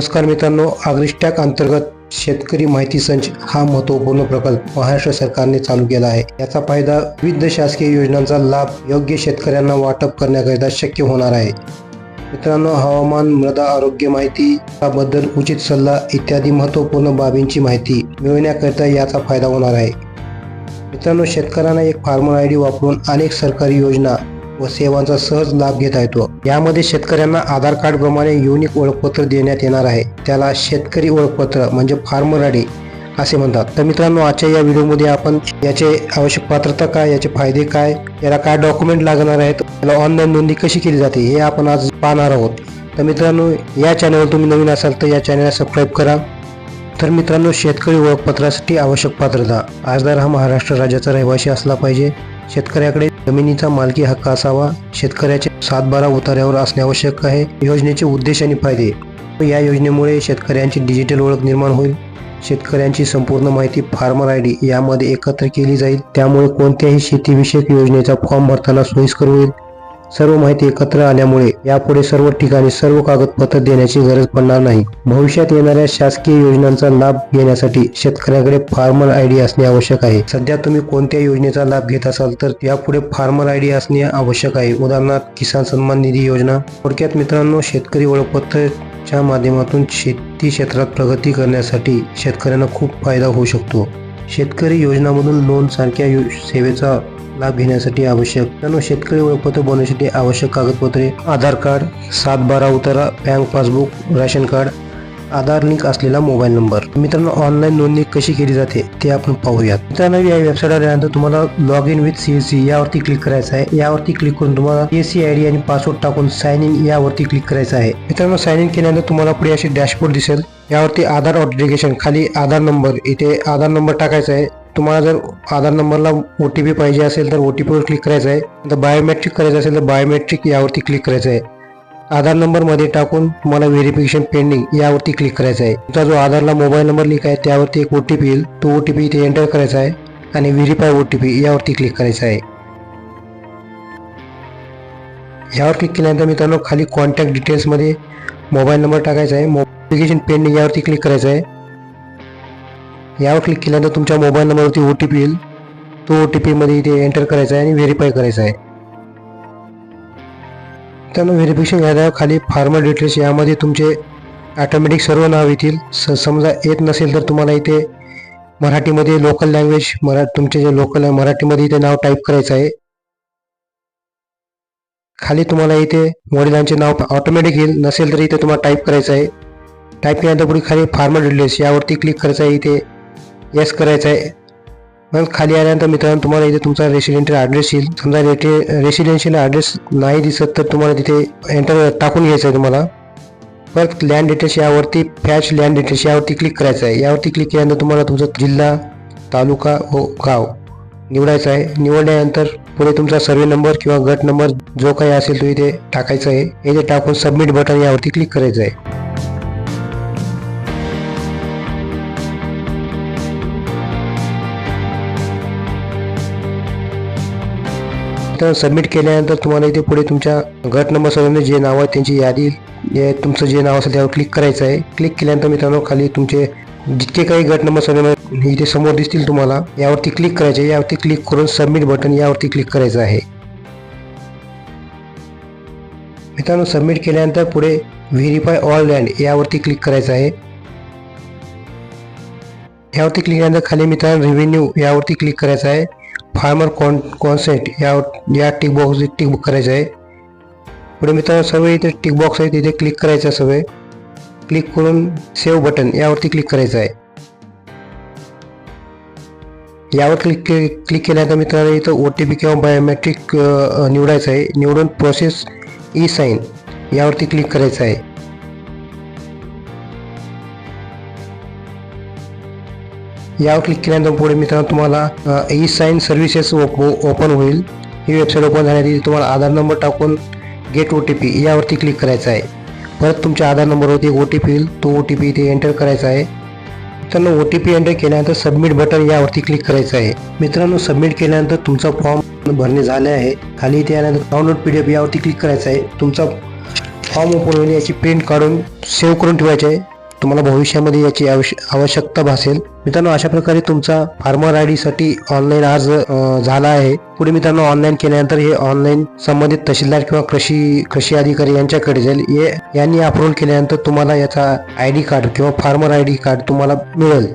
नमस्कार मित्रांनो आग्रिस्टॅक अंतर्गत शेतकरी माहिती संच हा महत्त्वपूर्ण प्रकल्प महाराष्ट्र सरकारने चालू केला आहे. याचा फायदा विविध शासकीय योजनांचा लाभ योग्य शेतकऱ्यांना वाटप करण्याकरिता शक्य होणार आहे. मित्रांनो हवामान मृदा आरोग्य माहिती याबद्दल उचित सल्ला इत्यादी महत्त्वपूर्ण बाबींची माहिती मिळवण्याकरिता याचा फायदा होणार आहे. मित्रांनो शेतकऱ्यांना एक फार्मर आय डी वापरून अनेक सरकारी योजना व सेवांचा सहज लाभ घेता येतो यामध्ये शेतकऱ्यांना आधार कार्ड प्रमाणे युनिक ओळखपत्र देण्यात येणार आहे. त्याला शेतकरी ओळखपत्र म्हणजे फार्मर आयडी असे म्हणतात. तर मित्रांनो आजच्या या व्हिडिओमध्ये आपण याचे आवश्यक पात्रता काय याचे फायदे काय याला काय डॉक्युमेंट लागणार आहेत याला ऑनलाईन नोंदणी कशी केली जाते हे आपण आज पाहणार आहोत. तर मित्रांनो या चॅनलवर तुम्ही नवीन असाल तर या चॅनलला सबस्क्राईब करा. तर मित्रांनो शेतकरी ओळखपत्रासाठी आवश्यक पात्रता. अर्जदार हा महाराष्ट्र राज्याचा रहिवासी असला पाहिजे. शेतकऱ्याकडे जमिनीचा मालकी हक्क असावा. शेतकऱ्याचे सातबारा उतार्यावर असणे आवश्यक आहे. योजनेचे उद्देश आणि फायदे. या योजनेमुळे शेतकऱ्यांची डिजिटल ओळख निर्माण होईल. शेतकऱ्यांची संपूर्ण माहिती फार्मर आय डी यामध्ये एकत्र केली जाईल. त्यामुळे कोणत्याही शेतीविषयक योजनेचा फॉर्म भरताना सोयीस्कर होईल. सर्व माहिती एकत्र आल्यामुळे यापुढे सर्व ठिकाणी सर्व कागदपत्र देण्याची गरज पडणार नाही. भविष्यात येणाऱ्या शासकीय योजनांचा लाभ घेण्यासाठी शेतकऱ्याकडे फार्मर आय डी असणे आवश्यक आहे. सध्या तुम्ही कोणत्या योजनेचा लाभ घेत असाल तर यापुढे फार्मर आय डी असणे आवश्यक आहे. उदाहरणार्थ किसान सन्मान निधी योजना. थोडक्यात मित्रांनो शेतकरी ओळखपत्राच्या माध्यमातून शेती क्षेत्रात प्रगती करण्यासाठी शेतकऱ्यांना खूप फायदा होऊ शकतो. शेतकरी योजनामधून लोन सारख्या यो- सेवेचा लाभ घेण्यासाठी आवश्यक. त्यांना शेतकरी ओळखपत्र बनवण्यासाठी आवश्यक कागदपत्रे आधार कार्ड सात बारा उतारा bank passbook ration card Aadhaar link असलेला मोबाईल नंबर. मित्रांनो ऑनलाईन नोंदणी कशी केली जाते ते आपण पाहूयात. मित्रांनो या वेबसाईट आल्यानंतर तुम्हाला log in with C C यावरती क्लिक करायचं आहे. यावरती क्लिक करून तुम्हाला ए सी आय डी आणि पासवर्ड टाकून साइन इन यावरती क्लिक करायचं आहे. मित्रांनो साइन इन केल्यानंतर तुम्हाला पुढे असे डॅशबोर्ड दिसेल. यावरती आधार ऑथेंटिकेशन खाली आधार नंबर इथे आधार नंबर टाकायचा आहे. तुम्हाला जर आधार नंबरला ओ टी पी पाहिजे असेल तर ओ टी पीवर क्लिक करायचं आहे. तर बायोमेट्रिक करायचं असेल तर बायोमेट्रिक यावरती क्लिक करायचं आहे. आधार नंबरमध्ये टाकून तुम्हाला व्हेरिफिकेशन पेंडिंग यावरती क्लिक करायचं आहे. तुमचा जो आधारला मोबाईल नंबर लिंक आहे त्यावरती एक ओ टी पी येईल. तो ओ टी पी इथे एंटर करायचा आहे आणि व्हेरीफाय ओ टी पी यावरती क्लिक करायचं आहे. यावर क्लिक केल्यानंतर मित्रांनो खाली कॉन्टॅक्ट डिटेल्समध्ये मोबाईल नंबर टाकायचा आहे. व्हेरिफिकेशन पेंडिंग यावरती क्लिक करायचं आहे. यावर क्लिक केल्यानंतर तुमच्या मोबाईल नंबरवरती ओ टी पी येईल. तो ओ टी पीमध्ये इथे एंटर करायचा आहे आणि व्हेरीफाय करायचा आहे. त्यानं व्हेरिफिकेशन झाल्यावर खाली फार्मर डिटेल्स यामध्ये तुमचे ॲटोमॅटिक सर्व नाव येतील. स समजा येत नसेल तर तुम्हाला इथे मराठीमध्ये लोकल लँग्वेज मरा तुमचे जे लोकल आहे मराठीमध्ये इथे नाव टाईप करायचं आहे. खाली तुम्हाला इथे वडिलांचे नाव ऑटोमॅटिक येईल. नसेल तर इथे तुम्हाला टाईप करायचं आहे. टाईप केल्यानंतर पुढे खाली फार्मर डिटेल्स यावरती क्लिक करायचं आहे. इथे येस करायचं आहे. मग खाली आल्यानंतर मित्रांनो तुम्हाला इथे तुमचा रेसिडेंटल ॲड्रेस येईल. समजा रेटे रेसिडेन्शियल ॲड्रेस नाही दिसत तर तुम्हाला तिथे एंटर टाकून घ्यायचं आहे तुम्हाला. परत लँड डिटेल्स यावरती फॅच लँड डिटेल्स यावरती क्लिक करायचं आहे. यावरती क्लिक केल्यानंतर तुम्हाला तुमचा जिल्हा तालुका व गाव निवडायचा आहे. निवडल्यानंतर पुढे तुमचा सर्वे नंबर किंवा गट नंबर जो काही असेल तो इथे टाकायचा आहे. इथे टाकून सबमिट बटन यावरती क्लिक करायचं आहे. तर सबमिट केल्यानंतर तुम्हाला इथे पुढे तुमच्या गट नंबर सर्वांनी जे नाव आहे त्यांची यादी जे तुमचं जे नाव असेल त्यावर क्लिक करायचं आहे. क्लिक केल्यानंतर मित्रांनो खाली तुमचे जितके काही गट नंबर सर्व इथे समोर दिसतील तुम्हाला. यावरती क्लिक करायचे यावरती क्लिक करून सबमिट बटन यावरती क्लिक करायचं आहे. मित्रांनो सबमिट केल्यानंतर पुढे व्हेरीफाय ऑल लँड यावरती क्लिक करायचं आहे. यावरती क्लिक केल्यानंतर खाली मित्रांनो रेव्हेन्यू यावरती क्लिक करायचं आहे. फार्मर कॉन कॉन्सेंट या या टिक बॉक्स टिक करायचं आहे. पुढे मित्रांनो सर्व इथे टिक बॉक्स आहे तिथे क्लिक करायचं आहे सवय क्लिक करून सेव्ह बटन यावरती क्लिक करायचं आहे. यावर क्लिक के क्लिक केल्यानंतर मित्रांनो इथं ओ टी पी किंवा बायोमॅट्रिक निवडायचं आहे. निवडून प्रोसेस ई साईन यावरती क्लिक करायचं आहे. यावर क्लिक केल्यानंतर पुढे मित्रांनो तुम्हाला ई साईन सर्व्हिसेस ओपन होईल. ही वेबसाईट ओपन झाल्यानंतर तुम्हाला आधार नंबर टाकून गेट ओ टी पी यावरती क्लिक करायचं आहे. परत तुमच्या आधार नंबरवरती ओ टी पी येईल. तो ओ टी पी इथे एंटर करायचा आहे. मित्रांनो ओ टी पी एंटर केल्यानंतर सबमिट बटन यावरती क्लिक करायचं आहे. मित्रांनो सबमिट केल्यानंतर तुमचा फॉर्म भरणे झाले आहे. खाली इथे आल्यानंतर डाउनलोड पी डी एफ यावरती क्लिक करायचं आहे. तुमचा फॉर्म ओपन होईल याची प्रिंट काढून सेव्ह करून ठेवायची आहे. तुम्हाला भविष्यामध्ये याची आवश्यकता भासेल. मित्रांनो अशा प्रकारे तुमचा फार्मर आयसाठी ऑनलाईन अर्ज झाला आहे. पुढे मित्रांनो ऑनलाईन केल्यानंतर हे ऑनलाईन संबंधित तहसीलदार किंवा कृषी कृषी अधिकारी यांच्याकडे जाईल. यांनी अप्रूव्ह केल्यानंतर तुम्हाला याचा आय डी कार्ड किंवा फार्मर आय डी कार्ड तुम्हाला मिळेल.